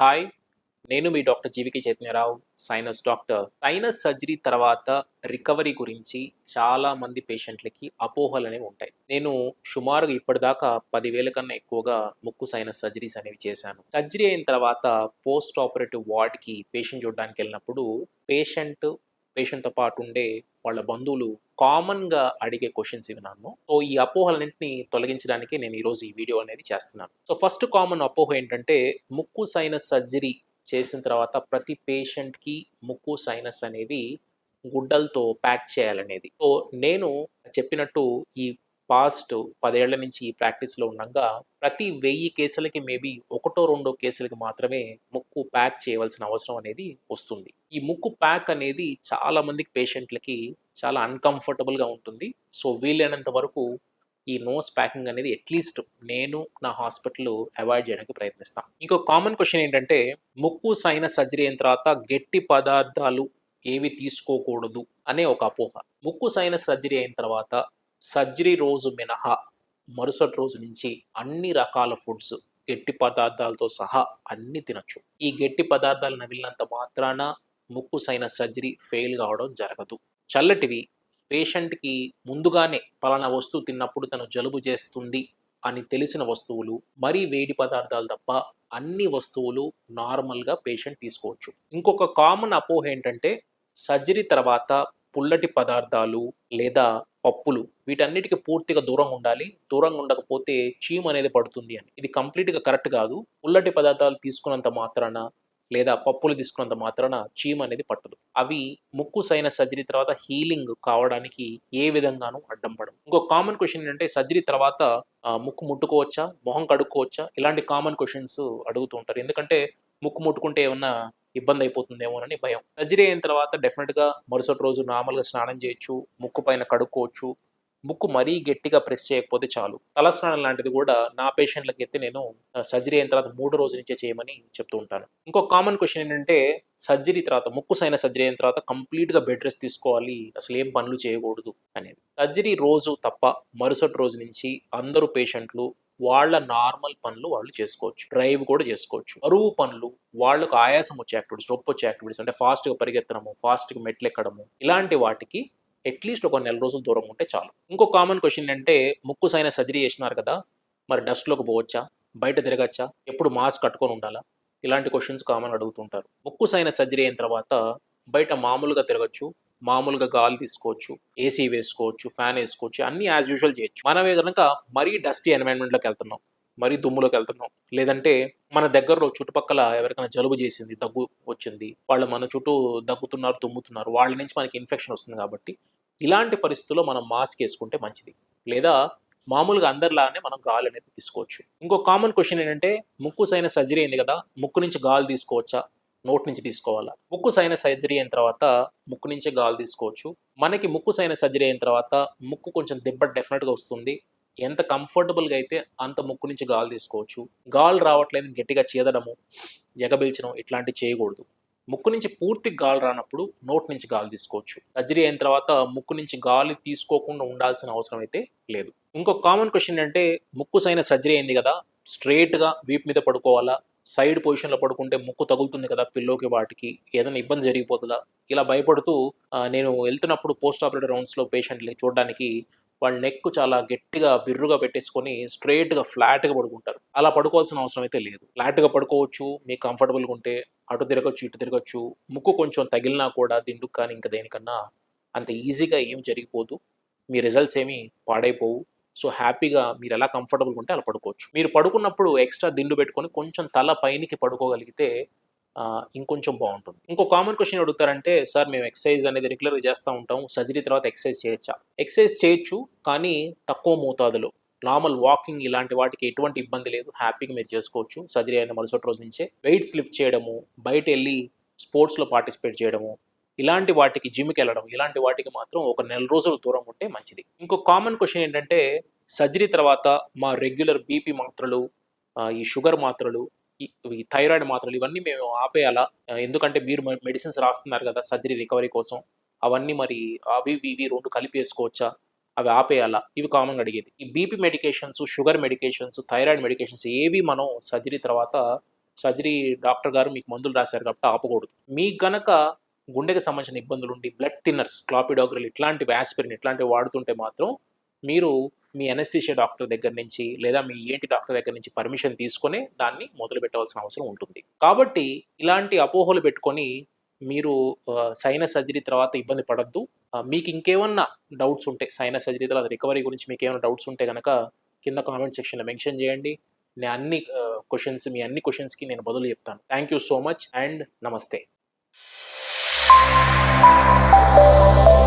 Hi నేను మీ doctor జీవికి Chaitanya Rao sinus doctor sinus surgery తర్వాత రికవరీ గురించి చాలా మంది పేషెంట్లకి అపోహలు అనేవి ఉంటాయి. నేను సుమారుగా ఇప్పటిదాకా పదివేల కన్నా ఎక్కువగా ముక్కు సైనస్ సర్జరీస్ అనేవి చేశాను. సర్జరీ అయిన తర్వాత పోస్ట్ ఆపరేటివ్ వార్డ్కి పేషెంట్ చూడడానికి వెళ్ళినప్పుడు పేషెంట్ పేషెంట్తో పాటు ఉండే వాళ్ళ బంధువులు కామన్గా అడిగే క్వశ్చన్స్ ఇవి నన్ను సో ఈ అపోహలన్నింటినీ తొలగించడానికి నేను ఈరోజు ఈ వీడియో అనేది చేస్తున్నాను. సో ఫస్ట్ కామన్ అపోహ ఏంటంటే ముక్కు సైనస్ సర్జరీ చేసిన తర్వాత ప్రతి పేషెంట్కి ముక్కు సైనస్ అనేవి గుడ్డలతో ప్యాక్ చేయాలనేది. సో నేను చెప్పినట్టు ఈ పాస్ట్ పదేళ్ళ నుంచి ఈ ప్రాక్టీస్లో ఉండగా ప్రతి వెయ్యి కేసులకి మేబీ ఒకటో రెండో కేసులకి మాత్రమే ముక్కు ముక్కు ప్యాక్ చేయవలసిన అవసరం అనేది వస్తుంది. ఈ ముక్కు ప్యాక్ అనేది చాలా మందికి పేషెంట్లకి చాలా అన్కంఫర్టబుల్గా ఉంటుంది. సో వీలైనంత వరకు ఈ నోస్ ప్యాకింగ్ అనేది అట్లీస్ట్ నేను నా హాస్పిటల్లో అవాయిడ్ చేయడానికి ప్రయత్నిస్తాను ఇంకో కామన్ క్వశ్చన్ ఏంటంటే ముక్కు సైన సర్జరీ అయిన తర్వాత గట్టి పదార్థాలు ఏవి తీసుకోకూడదు అనే ఒక అపోహ. ముక్కు సైన సర్జరీ అయిన తర్వాత సర్జరీ రోజు మినహా మరుసటి రోజు నుంచి అన్ని రకాల ఫుడ్స్ గట్టి పదార్థాలతో సహా అన్ని తినచ్చు. ఈ గట్టి పదార్థాలు నమిలినంత మాత్రాన ముక్కు సైన సర్జరీ ఫెయిల్ కావడం జరగదు. చల్లటివి పేషెంట్కి ముందుగానే పలానా వస్తువు తిన్నప్పుడు తను జలుబు చేస్తుంది అని తెలిసిన వస్తువులు మరీ వేడి పదార్థాలు తప్ప అన్ని వస్తువులు నార్మల్గా పేషెంట్ తీసుకోవచ్చు. ఇంకొక కామన్ అపోహ ఏంటంటే సర్జరీ తర్వాత పుల్లటి పదార్థాలు లేదా పప్పులు వీటన్నిటికీ పూర్తిగా దూరంగా ఉండాలి. దూరంగా ఉండకపోతే చీమ్ అనేది పడుతుంది అని. ఇది కంప్లీట్గా కరెక్ట్ కాదు. ఉల్లటి పదార్థాలు తీసుకున్నంత మాత్రాన లేదా పప్పులు తీసుకున్నంత మాత్రాన చీమ్ అనేది పట్టదు. అవి ముక్కు సైన సర్జరీ తర్వాత హీలింగ్ కావడానికి ఏ విధంగానూ అడ్డం పడవు. ఇంకో కామన్ క్వశ్చన్ ఏంటంటే సర్జరీ తర్వాత ముక్కు ముట్టుకోవచ్చా? మొహం కడుక్కోవచ్చా? ఇలాంటి కామన్ క్వశ్చన్స్ అడుగుతూ ఉంటారు. ఎందుకంటే ముక్కు ముట్టుకుంటే ఏమన్నా ఇబ్బంది అయిపోతుందేమోనని భయం. సర్జరీ అయిన తర్వాత డెఫినెట్గా మరుసటి రోజు నార్మల్గా స్నానం చేయొచ్చు ముక్కు పైన కడుక్కోవచ్చు. ముక్కు మరీ గట్టిగా ప్రెస్ చేయకపోతే చాలు. తలస్నానం లాంటిది కూడా నా పేషెంట్లకి అయితే నేను సర్జరీ అయిన తర్వాత మూడు రోజుల నుంచే చేయమని చెప్తూ ఉంటాను. ఇంకో కామన్ క్వశ్చన్ ఏంటంటే సర్జరీ తర్వాత ముక్కు సైన సర్జరీ అయిన తర్వాత కంప్లీట్గా బెడ్ రెస్ట్ తీసుకోవాలి. అసలు ఏం పనులు చేయకూడదు అనేది. సర్జరీ రోజు తప్ప మరుసటి రోజు నుంచి అందరూ పేషెంట్లు వాళ్ళ నార్మల్ పనులు వాళ్ళు చేసుకోవచ్చు. డ్రైవ్ కూడా చేసుకోవచ్చు. అరువు పనులు వాళ్ళకు ఆయాసం వచ్చే యాక్టివిటీస్ రొప్పి వచ్చే యాక్టివిటీస్ అంటే ఫాస్ట్గా పరిగెత్తడము ఫాస్ట్గా మెట్లు ఎక్కడము ఇలాంటి వాటికి అట్లీస్ట్ ఒక నెల రోజులు దూరం ఉంటే చాలు. ఇంకో కామన్ క్వశ్చన్ అంటే ముక్కు సైన సర్జరీ చేసినారు కదా మరి డస్ట్లోకి పోవచ్చా? బయట తిరగచ్చా? ఎప్పుడు మాస్క్ కట్టుకొని ఉండాలా? ఇలాంటి క్వశ్చన్స్ కామన్ అడుగుతుంటారు. ముక్కు సైన సర్జరీ అయిన తర్వాత బయట మామూలుగా తిరగచ్చు మామూలుగా గాలి తీసుకోవచ్చు ఏసీ వేసుకోవచ్చు ఫ్యాన్ వేసుకోవచ్చు అన్ని యాజ్ యూజువల్ చేయొచ్చు. మనమే కనుక మరీ డస్టీ ఎన్వైరన్మెంట్లోకి వెళ్తున్నాం మరీ దుమ్ములోకి వెళ్తున్నాం లేదంటే మన దగ్గరలో చుట్టుపక్కల ఎవరికైనా జలుబు చేసింది దగ్గు వచ్చింది వాళ్ళు మన చుట్టూ దగ్గుతున్నారు తుమ్ముతున్నారు వాళ్ళ నుంచి మనకి ఇన్ఫెక్షన్ వస్తుంది కాబట్టి ఇలాంటి పరిస్థితుల్లో మనం మాస్క్ వేసుకుంటే మంచిది. లేదా మామూలుగా అందరిలానే మనం గాలి అనేది తీసుకోవచ్చు. ఇంకో కామన్ క్వశ్చన్ ఏంటంటే ముక్కు సైన సర్జరీ అయింది కదా ముక్కు నుంచి గాలి తీసుకోవచ్చా? నోట్ నుంచి తీసుకోవాలా? ముక్కు సైన సర్జరీ అయిన తర్వాత ముక్కు నుంచే గాలి తీసుకోవచ్చు. మనకి ముక్కు సైన సర్జరీ అయిన తర్వాత ముక్కు కొంచెం దెబ్బ డెఫినెట్గా వస్తుంది. ఎంత కంఫర్టబుల్గా అయితే అంత ముక్కు నుంచి గాలి తీసుకోవచ్చు. గాలి రావట్లేదు గట్టిగా చేదడము ఎగబీల్చడం ఇట్లాంటివి చేయకూడదు. ముక్కు నుంచి పూర్తి గాలి రానప్పుడు నోట్ నుంచి గాలి తీసుకోవచ్చు. సర్జరీ అయిన తర్వాత ముక్కు నుంచి గాలి తీసుకోకుండా ఉండాల్సిన అవసరం అయితే లేదు. ఇంకో కామన్ క్వశ్చన్ అంటే ముక్కు సైన సర్జరీ అయింది కదా స్ట్రేట్గా వీప్ మీద పడుకోవాలా? సైడ్ పొజిషన్లో పడుకుంటే ముక్కు తగులుతుంది కదా పిల్లోకి వాటికి ఏదైనా ఇబ్బంది జరిగిపోతుందా? ఇలా భయపడుతూ నేను వెళ్తున్నప్పుడు పోస్ట్ ఆపరేటర్ రౌండ్స్లో పేషెంట్ని చూడడానికి వాళ్ళ నెక్ చాలా గట్టిగా బిర్రుగా పెట్టేసుకొని స్ట్రైట్గా ఫ్లాట్గా పడుకుంటారు. అలా పడుకోవాల్సిన అవసరం అయితే లేదు. ఫ్లాట్గా పడుకోవచ్చు మీకు కంఫర్టబుల్గా ఉంటే అటు తిరగచ్చు ఇటు తిరగచ్చు. ముక్కు కొంచెం తగిలినా కూడా దిండుకు కానీ ఇంకా దేనికన్నా అంత ఈజీగా ఏం జరిగిపోదు. మీ రిజల్ట్స్ ఏమీ పాడైపోవు. సో హ్యాపీగా మీరు ఎలా కంఫర్టబుల్గా ఉంటే అలా పడుకోవచ్చు. మీరు పడుకున్నప్పుడు ఎక్స్ట్రా దిండు పెట్టుకొని కొంచెం తల పైనికి పడుకోగలిగితే ఇంకొంచెం బాగుంటుంది. ఇంకో కామన్ క్వశ్చన్ అడుగుతారంటే సార్ మేము ఎక్సర్సైజ్ అనేది రెగ్యులర్గా చేస్తూ ఉంటాం. సర్జరీ తర్వాత ఎక్సర్సైజ్ చేయొచ్చా? ఎక్సర్సైజ్ చేయొచ్చు కానీ తక్కువ మోతాదులో. నార్మల్ వాకింగ్ ఇలాంటి వాటికి ఎటువంటి ఇబ్బంది లేదు. హ్యాపీగా మీరు చేసుకోవచ్చు. సర్జరీ అయిన మరుసటి రోజు నుంచే. వెయిట్స్ లిఫ్ట్ చేయడము బయట వెళ్ళి స్పోర్ట్స్లో పార్టిసిపేట్ చేయడము ఇలాంటి వాటికి జిమ్కి వెళ్ళడం ఇలాంటి వాటికి మాత్రం ఒక నెల రోజులు దూరం ఉంటే మంచిది. ఇంకో కామన్ క్వశ్చన్ ఏంటంటే సర్జరీ తర్వాత మా రెగ్యులర్ బీపీ మాత్రలు ఈ షుగర్ మాత్రలు ఈ- థైరాయిడ్ మాత్రలు ఇవన్నీ మేము ఆపేయాలా? ఎందుకంటే మీరు మెడిసిన్స్ రాస్తున్నారు కదా సర్జరీ రికవరీ కోసం. అవన్నీ మరి అవి ఇవి రెండు కలిపి వేసుకోవచ్చా అవి ఆపేయాలా? ఇవి కామన్గా అడిగేది. ఈ BP medications sugar medications thyroid medications ఏవి మనం సర్జరీ తర్వాత సర్జరీ డాక్టర్ గారు మీకు మందులు రాశారు కాబట్టి ఆపకూడదు. మీకు గనక గుండెకి సంబంధించిన ఇబ్బందులు ఉండి బ్లడ్ థిన్నర్స్ క్లాపిడోగ్రల్ ఇట్లాంటివి ఆస్పిరిన్ ఇట్లాంటివి వాడుతుంటే మాత్రం మీరు మీ ఎనస్థీషియా డాక్టర్ దగ్గర నుంచి లేదా మీ ఏంటి డాక్టర్ దగ్గర నుంచి పర్మిషన్ తీసుకొని దాన్ని మొదలు పెట్టవలసిన అవసరం ఉంటుంది. కాబట్టి ఇలాంటి అపోహలు పెట్టుకొని మీరు సైనస్ సర్జరీ తర్వాత ఇబ్బంది పడద్దు. మీకు ఇంకేమన్నా డౌట్స్ ఉంటే సైనస్ సర్జరీ తర్వాత రికవరీ గురించి మీకు ఏమైనా డౌట్స్ ఉంటే కనుక కింద కామెంట్ సెక్షన్లో మెన్షన్ చేయండి. నేను అన్ని క్వశ్చన్స్ మీ అన్ని క్వశ్చన్స్కి నేను బదులు చెప్తాను. Thank you so much and నమస్తే. Thank you.